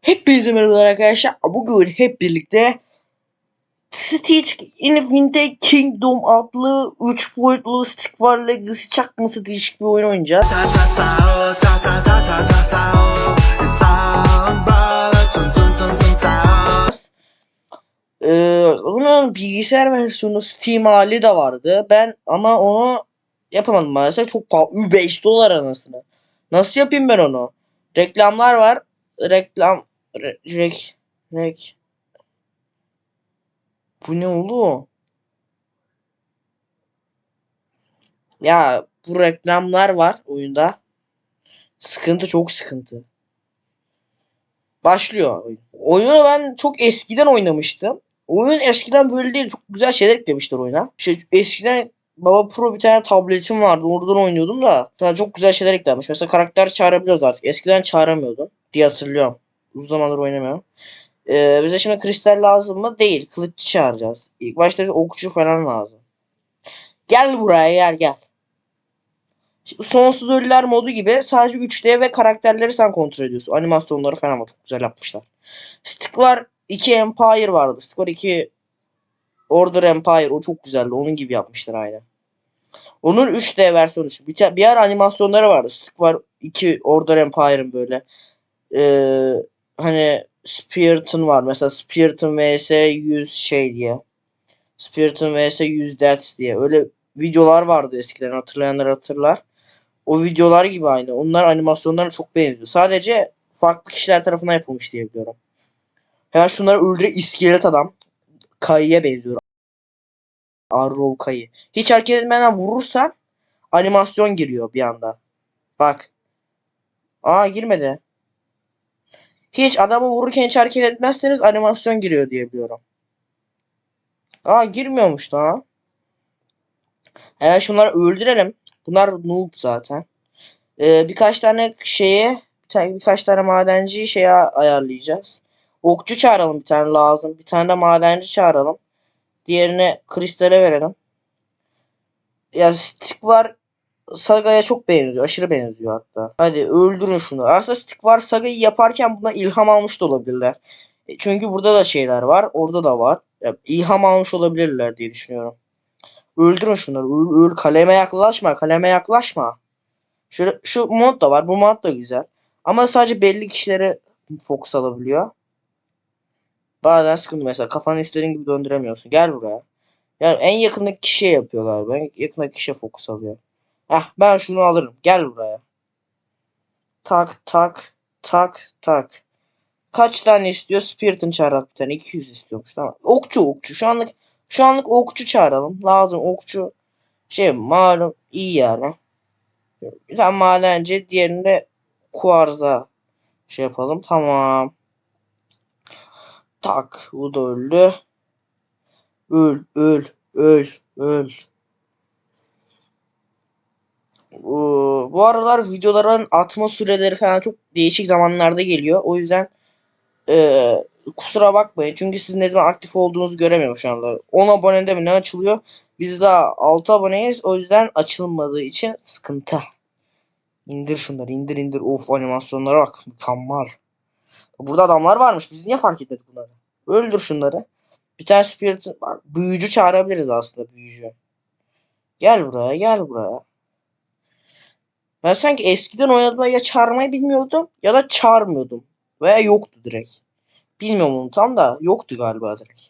Hepinize merhabalar arkadaşlar. Bugün hep birlikte Stitch Infinite Kingdom adlı 3 boyutlu Stick var Legacy çakması değişik bir oyun oynayacağız. ee, bunun bilgisayar versiyonu Steam hali de vardı. Ben ama onu yapamadım maalesef. Çok pahalı. 5 dolar anasını. Nasıl yapayım ben onu? Reklamlar var Reklam re, rek rek Bu ne oğlum? Ya bu reklamlar var oyunda. Sıkıntı çok sıkıntı. Başlıyor oyun. Oyunu ben çok eskiden oynamıştım. Oyun eskiden böyle değil. Çok güzel şeyler eklemişler oyuna. İşte eskiden Baba Pro bir tane tabletim vardı. Oradan oynuyordum da. Çok güzel şeyler eklenmiş. Mesela karakter çağırabiliyoruz artık. Eskiden çağıramıyordum diye hatırlıyorum. Uzun zamandır oynamıyorum. Ee, bize şimdi kristal lazım mı? Değil. Kılıççı çağıracağız. İlk başta okçu falan lazım. Gel buraya gel gel. Şimdi Sonsuz Ölüler modu gibi sadece 3D ve karakterleri sen kontrol ediyorsun. Animasyonları falan ama çok güzel yapmışlar. Stick var 2 Empire vardı. Stick var 2 Order Empire o çok güzeldi. Onun gibi yapmışlar aynen. Onun 3D versiyonu. Bir, bir ara animasyonları vardı. Stick var 2 Order Empire'ın böyle. Ee, hani Spirit'ın var. Mesela Spirit'ın vs 100 şey diye. Spirit'ın vs 100 Deaths diye. Öyle videolar vardı eskiden hatırlayanlar hatırlar. O videolar gibi aynı. Onlar animasyonlara çok benziyor. Sadece farklı kişiler tarafından yapılmış diye biliyorum. Hemen şunları öldüre iskelet adam. Kayıya benziyor. Arrow kayı. Hiç hareket etmeden vurursan animasyon giriyor bir anda. Bak. Aa girmedi. Hiç adamı vururken hiç hareket etmezseniz animasyon giriyor diye biliyorum. Aa girmiyormuş daha. Hemen şunları öldürelim. Bunlar noob zaten. Ee, birkaç tane tane, birkaç tane madenci şeye ayarlayacağız. Okçu çağıralım bir tane lazım. Bir tane de madenci çağıralım. Diğerine kristale verelim. Ya stick var Saga'ya çok benziyor. Aşırı benziyor hatta. Hadi öldürün şunu. Aslında stick var Saga'yı yaparken buna ilham almış da olabilirler. E, Çünkü burada da şeyler var. Orada da var. Ya, almış olabilirler diye düşünüyorum. Öldürün şunları. Öl, öl. Kaleme yaklaşma. Kaleme yaklaşma. Şu, şu mod da var. Bu mod da güzel. Ama sadece belli kişilere fokus alabiliyor. Bazen sıkıntı mesela. Kafanı istediğin gibi döndüremiyorsun. Gel buraya. Yani en yakındaki kişiye yapıyorlar. Ben yakındaki kişiye fokus alıyor. Heh ben şunu alırım. Gel buraya. Tak tak tak tak. Kaç tane istiyor? Spirit'in çağırak bir tane. 200 istiyormuş. Tamam. Okçu okçu. Şu anlık şu anlık okçu çağıralım. Lazım okçu. Şey malum iyi yani. Bir tane madenci. Diğerini de kuarza şey yapalım. Tamam. Tak. Bu da öldü. Öl öl öl öl. Bu bu aralar videoların atma süreleri falan çok değişik zamanlarda geliyor. O yüzden eee, kusura bakmayın. Çünkü siz ne zaman aktif olduğunuzu göremiyorum şu anda. 10 abonede mi ne açılıyor? Biz daha 6 aboneyiz. O yüzden açılmadığı için sıkıntı. İndir şunları indir indir. Of animasyonlara bak. Mükemmel. Burada adamlar varmış. Biz niye fark etmedik bunları? Öldür şunları. Bir tane spirit bak, büyücü çağırabiliriz aslında büyücü. Gel buraya gel buraya. Ben sanki eskiden oynadığımda ya çağırmayı bilmiyordum ya da çağırmıyordum. Veya yoktu direkt. Bilmiyorum onu tam da yoktu galiba direkt.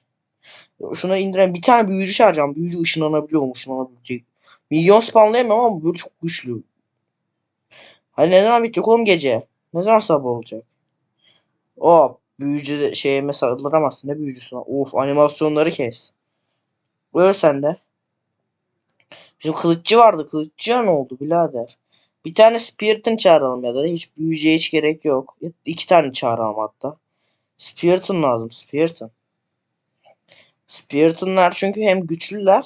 Şuna indiren bir tane büyücü çağıracağım. Büyücü ışınlanabiliyor mu? Işınlanabilecek. Milyon spawnlayamam ama böyle çok güçlü. Hani ne zaman bitecek oğlum gece? Ne zaman sabah olacak? O büyücü de şeye saldıramazsın. Ne büyücüsü? Of animasyonları kes. Öl sen de. Bizim kılıççı vardı. Kılıççıya ne oldu birader? Bir tane Spirit'in çağıralım ya da hiç büyücüye hiç gerek yok. İki tane çağıralım hatta. Spirit'in lazım. Spirit'in. Spirit'inler çünkü hem güçlüler.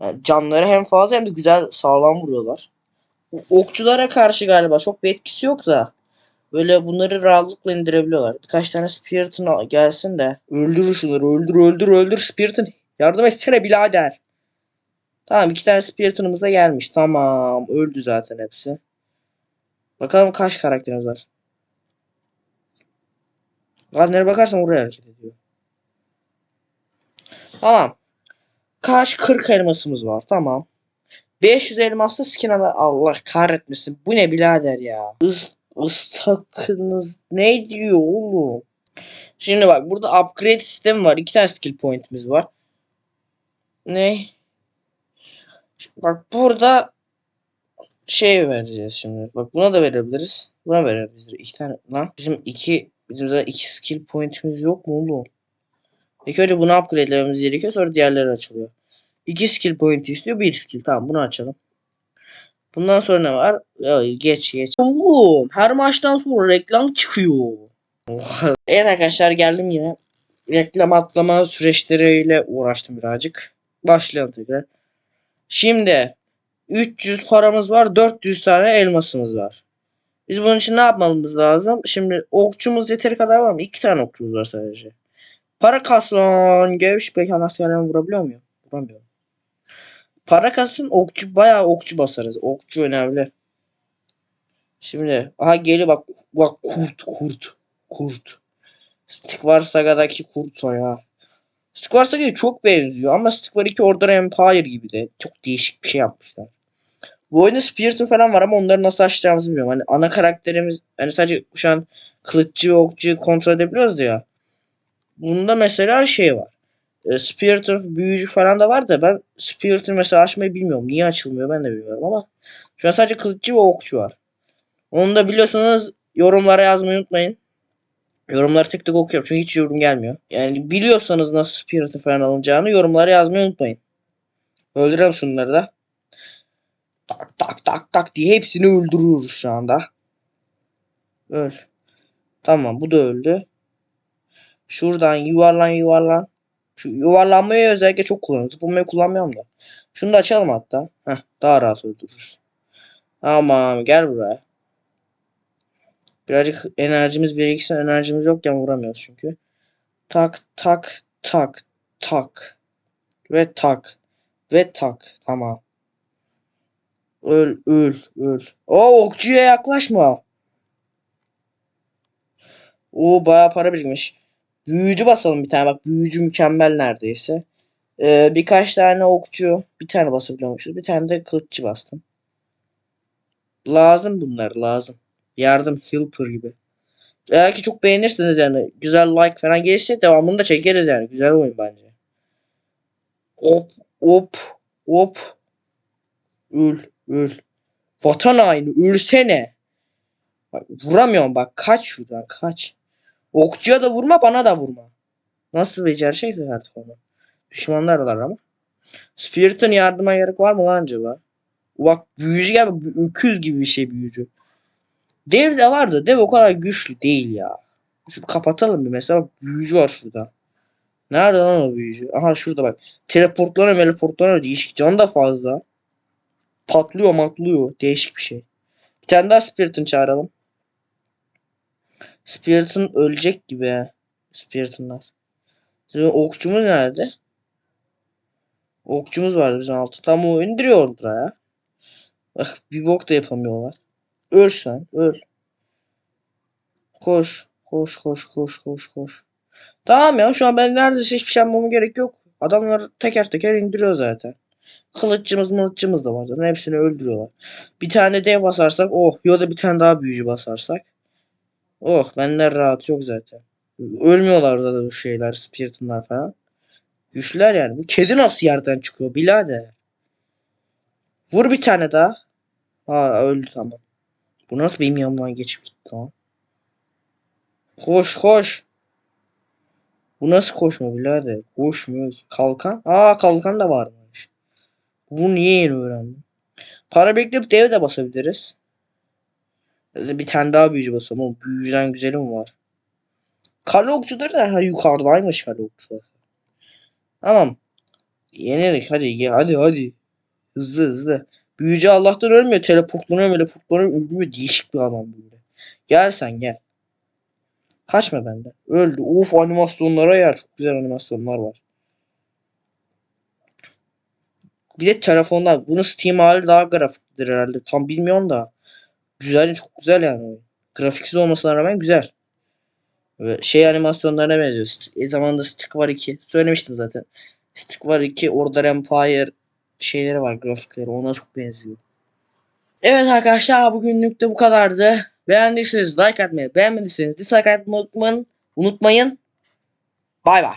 Yani canları hem fazla hem de güzel sağlam vuruyorlar. Okçulara karşı galiba çok bir etkisi yok da. Böyle bunları rahatlıkla indirebiliyorlar. Birkaç tane Spirit'in gelsin de. Öldür şunları öldür öldür öldür Spirit'in. Yardım etsene birader. Tamam iki tane Spirit'inimiz de gelmiş. Tamam öldü zaten hepsi. Bakalım kaç karakterimiz var. Nereye bakarsan oraya hareket ediyor. Tamam. Kaç 40 elmasımız var. Tamam. 500 elmaslı skin ala Allah kahretmesin. Bu ne birader ya? Is, ıstakınız ne diyor oğlum? Şimdi bak burada upgrade sistemi var. İki tane skill point'imiz var. Ne? Bak burada şey vereceğiz şimdi. Bak buna da verebiliriz. Buna verebiliriz. İki tane lan. Bizim iki bizim zaten iki skill point'imiz yok mu oğlum? İlk önce bunu upgrade'lememiz gerekiyor. Sonra diğerleri açılıyor. İki skill point istiyor. Bir skill. Tamam bunu açalım. Bundan sonra ne var? Ya, geç geç. Oğlum her maçtan sonra reklam çıkıyor. Evet arkadaşlar geldim yine. Reklam atlama süreçleriyle uğraştım birazcık. Başlayalım tekrar. Şimdi 300 paramız var. 400 tane elmasımız var. Biz bunun için ne yapmamız lazım? Şimdi okçumuz yeteri kadar var mı? İki tane okçumuz var sadece. Para kaslan. Gevş bekan askerlerini vurabiliyor muyum? Vuramıyorum. Para kasın okçu bayağı okçu basarız. Okçu önemli. Şimdi aha geliyor bak bak kurt kurt kurt. Stick var Saga'daki kurt o ya. Var Saga'ya çok benziyor ama Stick var 2 Order Empire gibi de. Çok değişik bir şey yapmışlar. Bu oyunda Spirit'in falan var ama onları nasıl açacağımızı bilmiyorum. Hani ana karakterimiz hani sadece şu an kılıççı ve okçuyu kontrol edebiliyoruz ya. Bunda mesela şey var. E, Spirit of büyücü falan da var da ben Spirit'i mesela açmayı bilmiyorum. Niye açılmıyor ben de bilmiyorum ama şu an sadece kılıççı ve okçu var. Onu da biliyorsanız yorumlara yazmayı unutmayın. Yorumları tek tek okuyorum çünkü hiç yorum gelmiyor. Yani biliyorsanız nasıl Spirit'i falan alınacağını yorumlara yazmayı unutmayın. Öldürelim şunları da. Tak tak tak tak diye hepsini öldürüyoruz şu anda. Öl. Tamam bu da öldü. Şuradan yuvarlan yuvarlan. Şu yuvarlanmayı özellikle çok kullanıyorum. Zıplamayı kullanmıyorum da. Şunu da açalım hatta. Heh, daha rahat öldürürüz. Tamam gel buraya. Birazcık enerjimiz biriksin. Enerjimiz yokken vuramıyoruz çünkü. Tak tak tak tak. Ve tak. Ve tak. Tamam. Öl öl öl. O okçuya yaklaşma. O bayağı para birikmiş. Büyücü basalım bir tane bak. Büyücü mükemmel neredeyse. Ee, birkaç tane okçu. Bir tane basabiliyormuşuz. Bir tane de kılıççı bastım. Lazım bunlar lazım. Yardım helper gibi. Eğer ki çok beğenirseniz yani güzel like falan gelirse devamını da çekeriz yani. Güzel oyun bence. Hop hop hop. Öl öl. Vatan haini ölsene. Bak, vuramıyorum bak kaç şuradan kaç. Okçuya da vurma bana da vurma. Nasıl becereceksin artık onu. Düşmanlar var ama. Spirit'in yardıma gerek var mı lan acaba? Bak büyücü gibi öküz gibi bir şey büyücü. Dev de vardı. Dev o kadar güçlü değil ya. Şunu kapatalım bir mesela. Büyücü var şurada. Nerede lan o büyücü? Aha şurada bak. Teleportlanıyor teleportlanıyor. Değişik. Can da fazla. Patlıyor matlıyor. Değişik bir şey. Bir tane daha Spirit'in çağıralım. Spirit'in ölecek gibi. Spirit'inler. Bizim okçumuz nerede? Okçumuz vardı bizim altı. Tam o indiriyordur ya. Bak bir bok da yapamıyorlar. Öl sen öl. Koş. Koş koş koş koş koş. Tamam ya şu an ben neredeyse hiçbir şey yapmama gerek yok. Adamlar teker teker indiriyor zaten. Kılıççımız mılıççımız da var zaten. Hepsini öldürüyorlar. Bir tane dev basarsak oh ya da bir tane daha büyücü basarsak. Oh benden rahat yok zaten. Ölmüyorlar da bu şeyler spiritinler falan. Güçler yani. Bu kedi nasıl yerden çıkıyor birader? Vur bir tane daha. Ha öldü tamam. Bu nasıl benim yanımdan geçip gitti lan? Koş koş. Bu nasıl koşma birader? Koşmuyor ki. Kalkan. Aa kalkan da varmış. Bunu niye yeni öğrendim? Para bekleyip dev de basabiliriz. Bir tane daha büyücü basalım. O büyücüden güzeli mi var? Kale okçuları da ha, yukarıdaymış kale okçuları. Tamam. Yenerik hadi hadi hadi. Hızlı hızlı. Büyücü Allah'tan ölmüyor. Teleportlanıyor teleportlanıyor. Ölmüyor. Değişik bir adam böyle. Gel sen gel. Kaçma benden. Öldü. Of animasyonlara yer. Çok güzel animasyonlar var. Bir de telefonda. Bunun Steam hali daha grafiktir herhalde. Tam bilmiyorum da. Güzel çok güzel yani. Grafiksiz olmasına rağmen güzel. Ve şey animasyonlarına benziyor. E zamanında Stick var 2. Söylemiştim zaten. Stick var 2, Order Empire şeyleri var grafikleri ona çok benziyor. Evet arkadaşlar bugünlük de bu kadardı. Beğendiyseniz like atmayı, beğenmediyseniz dislike atmayı unutmayın. Bay bay.